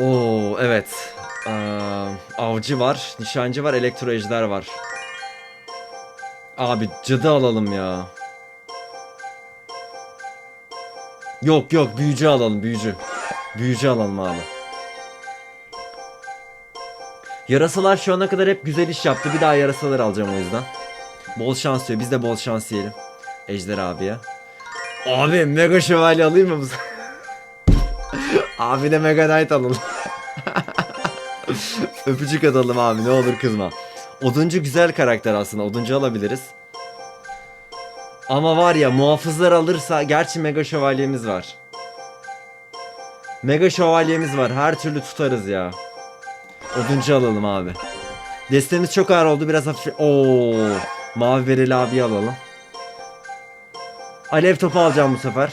Oo evet. Ee, avcı var, nişancı var, elektro ejder var. Abi cadı alalım ya. Yok yok büyücü alalım büyücü. Büyücü alalım abi. Yarasalar şu ana kadar hep güzel iş yaptı. Bir daha yarasalar alacağım o yüzden. Bol şans diyor. Biz de bol şans diyelim. Ejder abiye. Abi mega şövalye alayım mı bu? Abi de Mega Knight alalım. Öpücük atalım abi ne olur kızma. Oduncu güzel karakter aslında. Oduncu alabiliriz. Ama var ya muhafızlar alırsa gerçi Mega Şövalyemiz var. Mega Şövalyemiz var. Her türlü tutarız ya. Oduncu alalım abi. Destemiz çok ağır oldu. Biraz hafif... Oo, Mavi Bereli abi alalım. Alev topu alacağım bu sefer.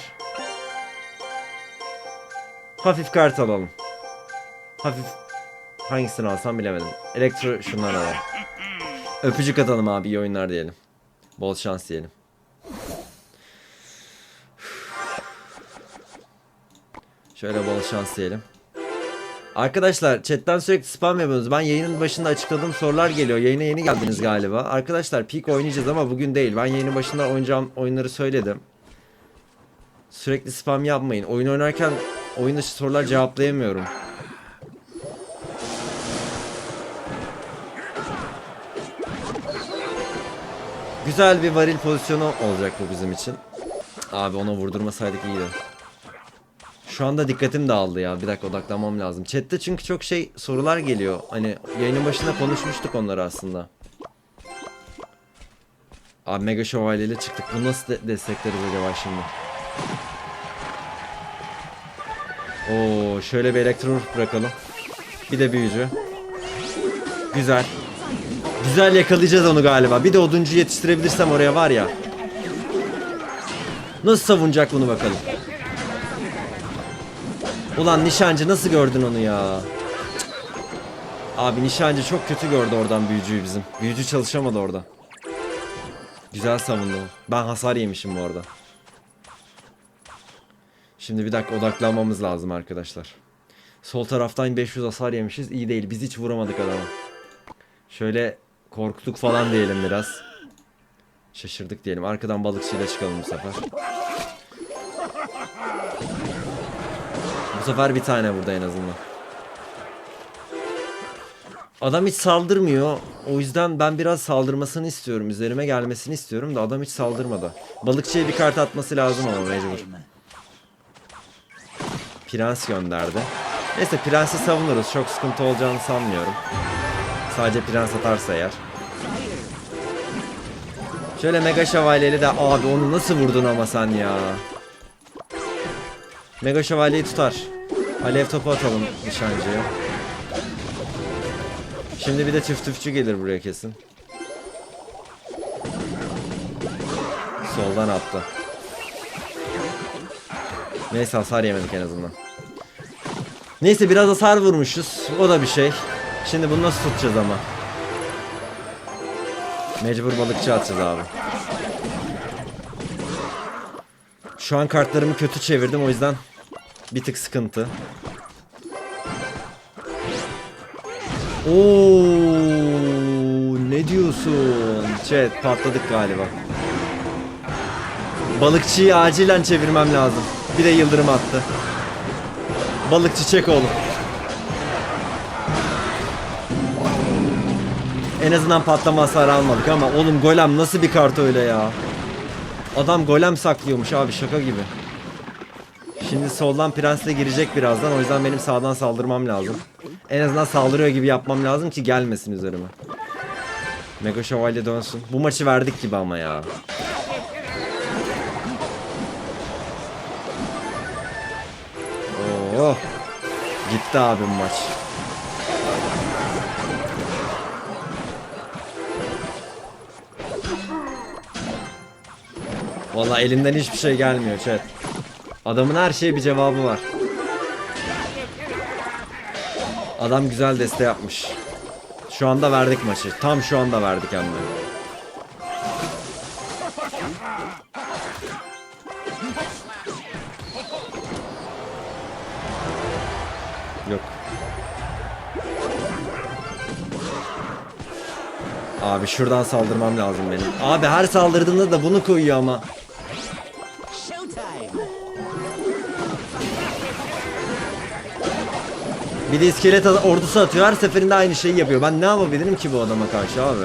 Hafif kart alalım. Hafif hangisini alsam bilemedim. Elektro şunları alalım. Öpücük atalım abi iyi oyunlar diyelim. Bol şans diyelim. Şöyle bol şans diyelim. Arkadaşlar chatten sürekli spam yapıyorsunuz. Ben yayının başında açıkladığım sorular geliyor. Yayına yeni geldiniz galiba. Arkadaşlar peak oynayacağız ama bugün değil. Ben yayının başında oynayacağım oyunları söyledim. Sürekli spam yapmayın. Oyun oynarken oyun dışı sorular cevaplayamıyorum. Güzel bir varil pozisyonu olacak bu bizim için. Abi ona vurdurmasaydık iyiydi. Şu anda dikkatim dağıldı ya. Bir dakika odaklanmam lazım. Chat'te çünkü çok şey sorular geliyor. Hani yayının başında konuşmuştuk onları aslında. Abi Mega Şövalye ile çıktık. Bunu nasıl de- destekleriz acaba şimdi? Oo, şöyle bir elektron bırakalım. Bir de büyücü. Güzel. Güzel yakalayacağız onu galiba. Bir de oduncu yetiştirebilirsem oraya var ya. Nasıl savunacak bunu bakalım. Ulan nişancı nasıl gördün onu ya? Abi nişancı çok kötü gördü oradan büyücüyü bizim. Büyücü çalışamadı orada. Güzel savundu. Ben hasar yemişim bu arada. Şimdi bir dakika odaklanmamız lazım arkadaşlar. Sol taraftan 500 hasar yemişiz. İyi değil. Biz hiç vuramadık adamı. Şöyle korktuk falan diyelim biraz. Şaşırdık diyelim. Arkadan balıkçıyla çıkalım bu sefer. Bu sefer bir tane burada en azından. Adam hiç saldırmıyor. O yüzden ben biraz saldırmasını istiyorum. Üzerime gelmesini istiyorum da adam hiç saldırmadı. Balıkçıya bir kart atması lazım ama mecbur. Prens gönderdi. Neyse prensi savunuruz. Çok sıkıntı olacağını sanmıyorum. Sadece prens atarsa eğer. Şöyle mega şövalyeli de abi onu nasıl vurdun ama sen ya. Mega şövalyeyi tutar. Alev topu atalım nişancıya. Şimdi bir de tüf tüfçü gelir buraya kesin. Soldan attı. Neyse hasar yemedik en azından. Neyse biraz hasar vurmuşuz. O da bir şey. Şimdi bunu nasıl tutacağız ama? Mecbur balıkçı atacağız abi. Şu an kartlarımı kötü çevirdim o yüzden bir tık sıkıntı. Oo, ne diyorsun? Chat patladık galiba. Balıkçıyı acilen çevirmem lazım. Bir de yıldırım attı. Balıkçı çek oğlum. En azından patlama hasarı almadık ama oğlum golem nasıl bir kart öyle ya? Adam golem saklıyormuş abi şaka gibi. Şimdi soldan prensle girecek birazdan o yüzden benim sağdan saldırmam lazım. En azından saldırıyor gibi yapmam lazım ki gelmesin üzerime. Mega şövalye dönsün. Bu maçı verdik gibi ama ya. Oo. Gitti abim maç. Vallahi elimden hiçbir şey gelmiyor chat. Adamın her şeye bir cevabı var. Adam güzel deste yapmış. Şu anda verdik maçı. Tam şu anda verdik hem de. Abi şuradan saldırmam lazım benim. Abi her saldırdığında da bunu koyuyor ama. Bir de iskelet ordusu atıyor. Her seferinde aynı şeyi yapıyor. Ben ne yapabilirim ki bu adama karşı abi?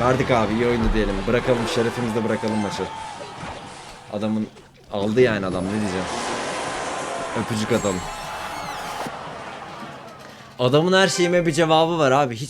Verdik abi iyi oyundu diyelim. Bırakalım şerefimizde bırakalım maçı. Adamın aldı yani adam ne diyeceğim. Öpücük atalım. Adamın her şeyime bir cevabı var abi. Hiç